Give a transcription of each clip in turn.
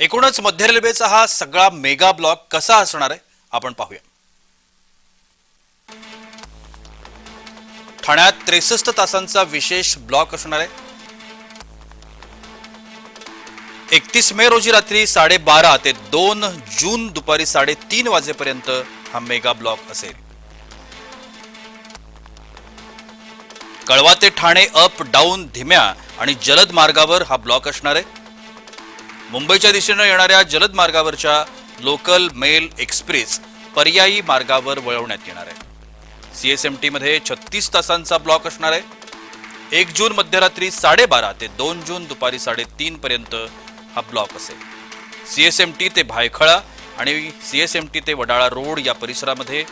एकूणच मध्य रेल्वेचा हा सगळा मेगा ब्लॉक कसा असणार आहे आपण पाहूया. ठाण्यात त्रेसष्ट तासांचा विशेष ब्लॉक असणार आहे. एकतीस मे रोजी रात्री साडेबारा ते दोन जून दुपारी साडेतीन वाजेपर्यंत हा मेगा ब्लॉक असेल. कळवा ते ठाणे अप डाऊन धीम्या आणि जलद मार्गावर हा ब्लॉक असणार आहे. मुंबईच्या दिशेनं येणाऱ्या जलद मार्गावरच्या लोकल मेल एक्सप्रेस पर्यायी मार्गावर वळवण्यात येणार आहे. सीएसएमटी मध्ये छत्तीस तासांचा ब्लॉक असणार आहे. एक जून मध्यरात्री साडेबारा ते दोन जून दुपारी साडेतीन पर्यंत हा ब्लॉक असेल. सीएसएमटी ते भायखळा आणि सीएसएमटी ते वडाळा रोड या परिसरामध्ये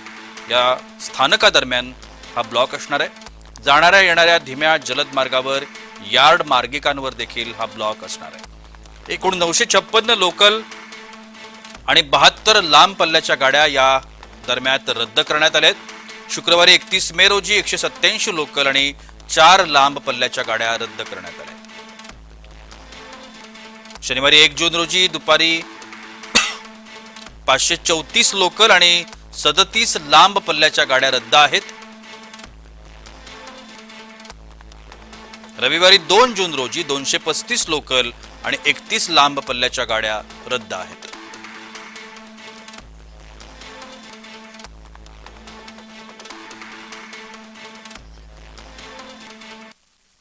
या स्थानकादरम्यान हा ब्लॉक असणार आहे. जाणाऱ्या येणाऱ्या धीम्या जलद मार्गावर यार्ड मार्गिकांवर देखील हा ब्लॉक असणार आहे. एकूण नऊशे छप्पन्न लोकल आणि बहात्तर लांब पल्ल्याच्या गाड्या या दरम्यान रद्द करण्यात आल्या आहेत. शुक्रवारी एकतीस मे रोजी एकशे सत्याऐंशी लोकल आणि चार लांब पल्ल्याच्या गाड्या रद्द करण्यात आल्या शनिवारी एक जून रोजी दुपारी पाचशे चौतीस लोकल आणि सदतीस लांब पल्ल्याच्या गाड्या रद्द आहेत. रविवारी दोन जून रोजी दोनशे पस्तीस लोकल आणि एकतीस लांब पल्ल्याच्या गाड्या रद्द आहेत.